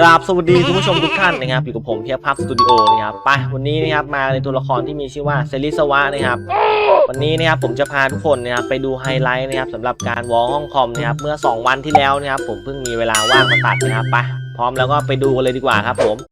กราบสวัสดีคุณผู้ชมทุกท่านนะครับอยู่กับผมเพียบพักสตูดิโอนะครับไปวันนี้นะครับมาในตัวละครที่มีชื่อว่าเซริสวะนะครับ วันนี้นะครับผมจะพาทุกคนนะครับไปดูไฮไลท์นะครับสำหรับการวอลห้องคอมนะครับเมื่อ 2 วันที่แล้วนะครับผมเพิ่งมีเวลาว่างมาตัดนะครับไปพร้อมแล้วก็ไปดูกันเลยดีกว่าครับผม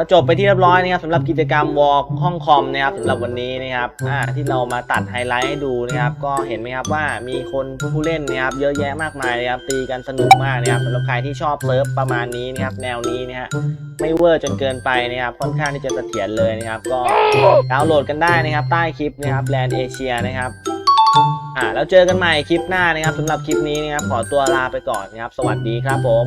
ก็จบไปที่เรียบร้อยนะครับสำหรับกิจกรรมวอล์กห้องคอมนะครับสำหรับวันนี้นะครับอ่าที่เรามาตัดไฮไลท์ให้ดูนะครับ ก็เห็นไหมครับว่ามีคนผู้เล่นนะครับเยอะแยะมากมายนะครับตีกันสนุกมากนะครับสำหรับใครที่ชอบเซิร์ฟประมาณนี้นะครับแนวนี้นะฮะไม่เวอร์จนเกินไปนะครับค่อนข้างที่จะเสถียรเลยนะครับ ก็ดาวน์โหลดกันได้นะครับ ใต้คลิปนะครับแลนด์เอเชียนะครับอ่าแล้วเจอกันใหม่คลิปหน้านะครับสำหรับคลิปนี้นะครับขอตัวลาไปก่อนนะครับ สวัสดีครับผม